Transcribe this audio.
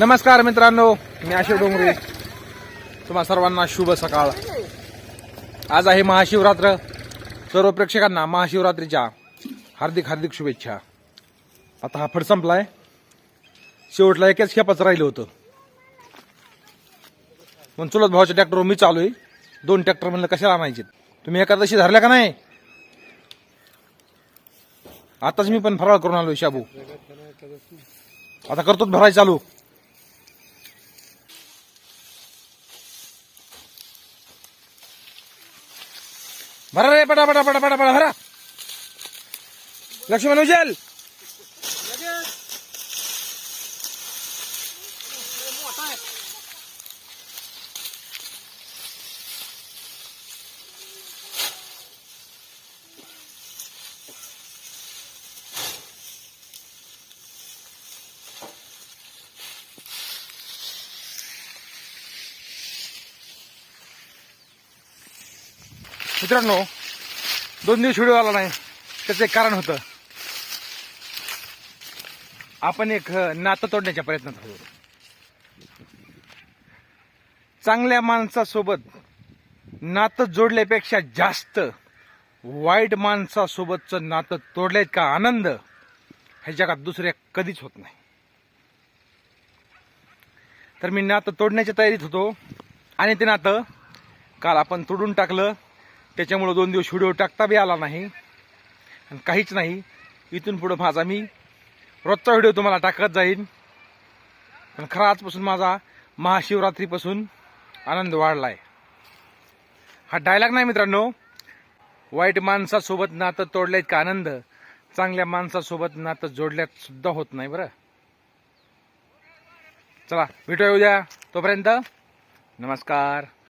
नमस्कार मित्रांनो मी आशिव डोंगरे. तुम्हा सर्वांना शुभ सकाळ. आज आहे महाशिवरात्र. सर्व प्रेक्षकांना महाशिवरात्रीच्या हार्दिक हार्दिक शुभेच्छा. आता हा फड संपलाय. शेवटला एकच खेपाच राहिलं होतं. पण चुलत भावाच्या ट्रॅक्टरवर मी चालू आहे. दोन ट्रॅक्टर म्हणलं कशाला आणायचे तुम्ही एकादशी धरल्या का नाही? आताच मी पण फराळ करून आलोय शाबू. आता करतोच भराय चालू. भरा रे पटा पटा पटा पटा पटा भरा लक्ष्मण उजेल मित्रांनो दोन दिवस व्हिडिओ आला नाही त्याचं एक कारण होतं. आपण एक नातं तोडण्याच्या प्रयत्नात होतो चांगल्या माणसासोबत नातं जोडल्यापेक्षा जास्त वाईट माणसासोबतचं नातं तोडल्यात का आनंद ह्या जगात दुसऱ्या कधीच होत नाही. तर मी नातं तोडण्याच्या तयारीत होतो आणि ते नातं काल आपण तोडून टाकलं. त्याच्यामुळं दोन दिवस व्हिडिओ टाकता बी आला नाही. आणि काहीच नाही. इथून पुढं माझा मी रोजचा व्हिडिओ तुम्हाला टाकत जाईन. पण खरा आजपासून माझा महाशिवरात्रीपासून आनंद वाढला आहे हा डायलॉग नाही मित्रांनो. वाईट माणसासोबत नातं तोडल्यात का आनंद? चांगल्या माणसासोबत नातं जोडल्यात सुद्धा होत नाही बरं. चला भेटूया उद्या. तोपर्यंत नमस्कार.